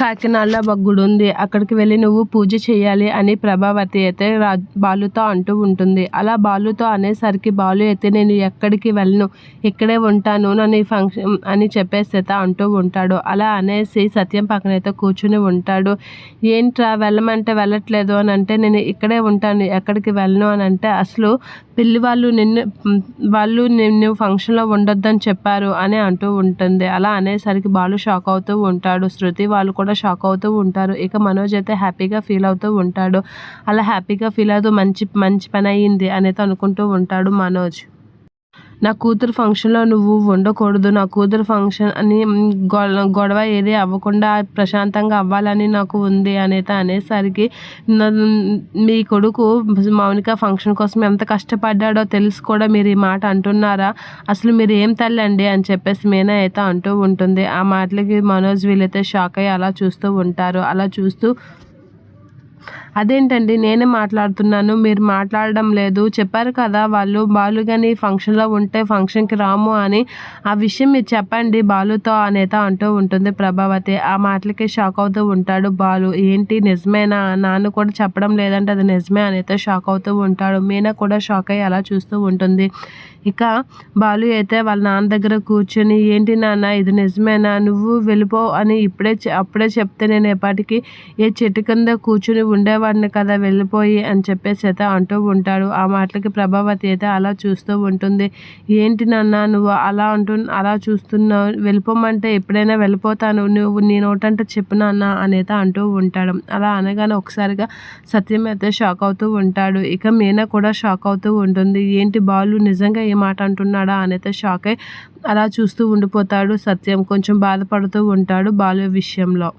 కాకినాడలో ఒక గుడి ఉంది. అక్కడికి వెళ్ళి నువ్వు పూజ చేయాలి అని ప్రభావతి అయితే రా బాలుతో అంటూ ఉంటుంది. అలా బాలుతో అనేసరికి బాలు అయితే నేను ఎక్కడికి వెళ్ళను. ఇక్కడే ఉంటాను. నన్ను ఈ ఫంక్షన్ అని చెప్పేసి అయితే అంటూ ఉంటాడు. అలా అనేసి సత్యం పక్కన అయితే కూర్చుని ఉంటాడు. ఏంట్రా వెళ్ళమంటే వెళ్ళట్లేదు అని అంటే నేను ఇక్కడే ఉంటాను. ఎక్కడికి వెళ్ళను అని అంటే అసలు పెళ్ళి వాళ్ళు నిన్ను వాళ్ళు నిన్ను ఫంక్షన్లో ఉండొద్దని చెప్పారు అని అంటూ ఉంటుంది. అలా అనేసరికి బాలు షాక్ అవుతూ ఉంటాడు. శృతి వాళ్ళు కూడా షాక్ అవుతూ ఉంటారు. ఇక మనోజ్ అయితే హ్యాపీగా ఫీల్ అవుతూ ఉంటాడు. అలా హ్యాపీగా ఫీల్ అవుతూ మంచి మంచి పని అయ్యింది అనేది అనుకుంటూ ఉంటాడు మనోజ్. నా కూతురు ఫంక్షన్లో నువ్వు ఉండకూడదు నా కూతురు ఫంక్షన్ అని గొడవ ఏది అవ్వకుండా ప్రశాంతంగా అవ్వాలని నాకు ఉంది అనేది అనేసరికి మీ కొడుకు మౌనిక ఫంక్షన్ కోసం ఎంత కష్టపడ్డాడో తెలుసు కూడా మీరు ఈ మాట అంటున్నారా? అసలు మీరు ఏం తల్లండి అని చెప్పేసి మీనా అయితే అంటూ ఉంటుంది. ఆ మాటలకి మనోజ్ వీళ్ళైతే షాక్ అయ్యి అలా చూస్తూ ఉంటారు. అలా చూస్తూ అదేంటండి? నేనే మాట్లాడుతున్నాను. మీరు మాట్లాడడం లేదు. చెప్పారు కదా వాళ్ళు బాలు కానీ ఫంక్షన్లో ఉంటే ఫంక్షన్కి రాము అని. ఆ విషయం మీరు చెప్పండి. బాలుతో అనేత అంటూ ఉంటుంది ప్రభావతి. ఆ మాటలకి షాక్ అవుతూ ఉంటాడు బాలు. ఏంటి? నిజమేనా? నాన్న కూడా చెప్పడం లేదంటే అది నిజమే అనేత షాక్ అవుతూ ఉంటాడు. మీనా కూడా షాక్ అయ్యి అలా చూస్తూ ఉంటుంది. ఇక బాలు అయితే వాళ్ళ నాన్న దగ్గర కూర్చొని ఏంటి నాన్న ఇది నిజమేనా? నువ్వు వెళ్ళిపో అని ఇప్పుడే అప్పుడే చెప్తే నేను ఎప్పటికీ ఏ చెట్టు కింద కూర్చుని ఉండేవాడిని కదా వెళ్ళిపోయి అని చెప్పేసి అయితే అంటూ ఉంటాడు. ఆ మాటలకి ప్రభావతి అయితే అలా చూస్తూ ఉంటుంది. ఏంటి నాన్న నువ్వు అలా అంటు అలా చూస్తున్నావు వెళ్ళిపోమంటే ఎప్పుడైనా వెళ్ళిపోతాను. నువ్వు నేను ఒకటంటే చెప్పు నాన్న అనేది అంటూ ఉంటాడు. అలా అనగానే ఒకసారిగా సత్యం అయితే షాక్ అవుతూ ఉంటాడు. ఇక మీనా కూడా షాక్ అవుతూ ఉంటుంది. ఏంటి బాలు నిజంగా ఏ మాట అంటున్నాడా అనైతే షాక్ అయి అలా చూస్తూ ఉండిపోతాడు. సత్యం కొంచెం బాధపడుతూ ఉంటాడు బాలు విషయంలో.